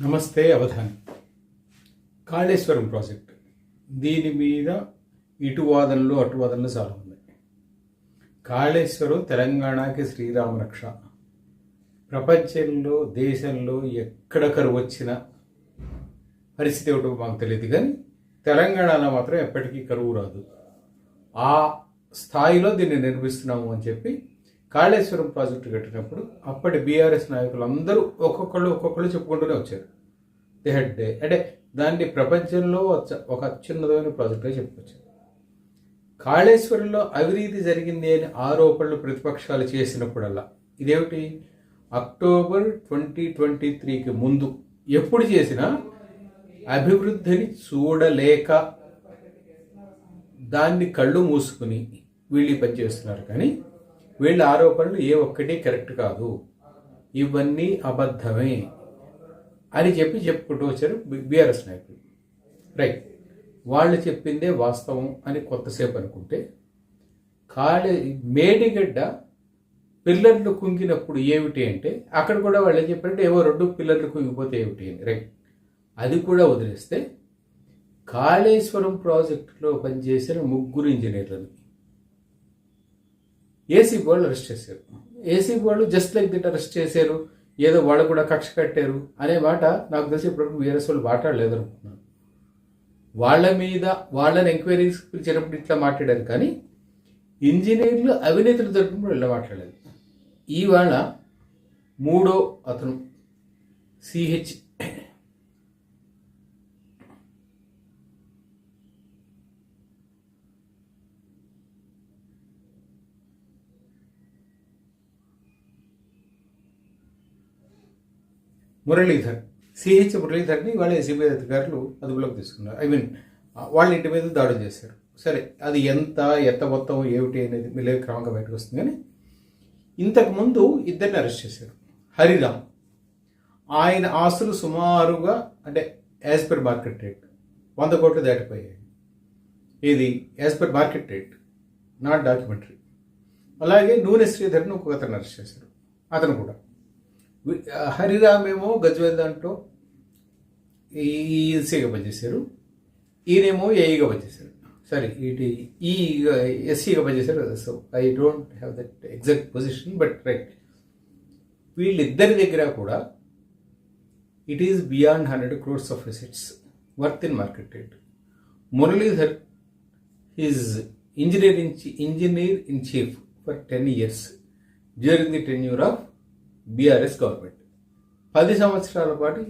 నమస్తే అవధాని. కాళేశ్వరం ప్రాజెక్ట్. దీని మీద ఇటు వాదనలు అటు వాదనలు చాలా ఉన్నాయి. కాళేశ్వరం తెలంగాణకి శ్రీరామ రక్ష. ప్రపంచంలో దేశంలో ఎక్కడ కరువు వచ్చిన పరిస్థితి ఏమిటో మాకు తెలియదు కానీ తెలంగాణలో మాత్రం ఎప్పటికీ కరువు రాదు. ఆ స్థాయిలో దీన్ని నిర్మిస్తున్నాము అని చెప్పి కాళేశ్వరం ప్రాజెక్టు కట్టినప్పుడు అప్పటి బీఆర్ఎస్ నాయకులు అందరూ ఒక్కొక్కళ్ళు ఒక్కొక్కళ్ళు చెప్పుకుంటూనే వచ్చారు. దే హెడ్ డే. అంటే దాన్ని ప్రపంచంలో ఒక- అత్యున్నతమైన ప్రాజెక్టుగా చెప్పుకోవచ్చు కాళేశ్వరంలో అవినీతి జరిగింది అని ఆరోపణలు ప్రతిపక్షాలు చేసినప్పుడల్లా ఇదేమిటి? అక్టోబర్ ట్వంటీ ట్వంటీ త్రీకి ముందు ఎప్పుడు చేసినా అభివృద్ధిని చూడలేక దాన్ని కళ్ళు మూసుకుని వీళ్ళు పనిచేస్తున్నారు పని చేస్తున్నారు. కానీ వీళ్ళ ఆరోపణలు ఏ ఒక్కటి కరెక్ట్ కాదు. ఇవన్నీ అబద్ధమే అని చెప్పి చెప్పుకుంటూ వచ్చారు బీఆర్ఎస్ నాయకులు. రైట్. వాళ్ళు చెప్పిందే వాస్తవం అని కొత్తసేపు అనుకుంటే కాళే మేడిగడ్డ పిల్లర్లు కుంగినప్పుడు ఏమిటి అంటే అక్కడ కూడా వాళ్ళు ఏం చెప్పారంటే ఏవో రెండు పిల్లర్లు కుంగిపోతే ఏమిటి అని. రైట్. అది కూడా వదిలేస్తే కాళేశ్వరం ప్రాజెక్టులో పనిచేసిన ముగ్గురు ఇంజనీర్లను ఏసీ వాళ్ళు అరెస్ట్ చేశారు. ఏసీ వాళ్ళు జస్ట్ లైక్ దిట్ అరెస్ట్ చేశారు. ఏదో వాళ్ళు కూడా కక్ష కట్టారు అనే మాట నాకు తెలిసి ఇప్పటివరకు వీఆర్ఎస్ వాళ్ళు మాట్లాడలేదు అనుకున్నాను వాళ్ళ మీద వాళ్ళని ఎంక్వైరీస్ పిలిచినప్పుడు ఇట్లా మాట్లాడారు కానీ ఇంజనీర్లు అవినీతులు దొరికినప్పుడు ఇలా మాట్లాడలేదు. ఇవాళ మూడో అతను సిహెచ్ మురళీధర్ సిహెచ్ మురళీధర్ని వాళ్ళ ఎస్సీబీ అధికారులు అదుపులోకి తీసుకున్నారు. ఐ మీన్ వాళ్ళ ఇంటి మీద దాడులు చేశారు. సరే అది ఎంత ఎంత మొత్తం ఏమిటి అనేది మిల్లే క్రమంగా బయటకు వస్తుంది. కానీ ఇంతకుముందు ఇద్దరిని అరెస్ట్ చేశారు. హరిరామ్. ఆయన ఆస్తులు సుమారుగా అంటే యాజ్ పర్ మార్కెట్ రేట్ వంద కోట్లు దాటిపోయాయి. ఇది as per market rate not documentary అలాగే నూనె శ్రీధర్ని ఒక అతను అరెస్ట్ చేశారు. అతను కూడా. హరిరామ్ ఏమో గజ్వేల్ దాంట్లో ఈఎస్సీగా పనిచేశారు. ఈయనేమో ఏఈగా పనిచేశారు. సారీ ఇటు ఈ ఎస్సీగా పనిచేశారు కదా. So I don't have that exact position but right వీళ్ళిద్దరి దగ్గర కూడా it is beyond hundred crores of assets worth in market rate Muralidhar is engineering engineer in chief for ten years during the tenure of BRS government. పది సంవత్సరాల పాటు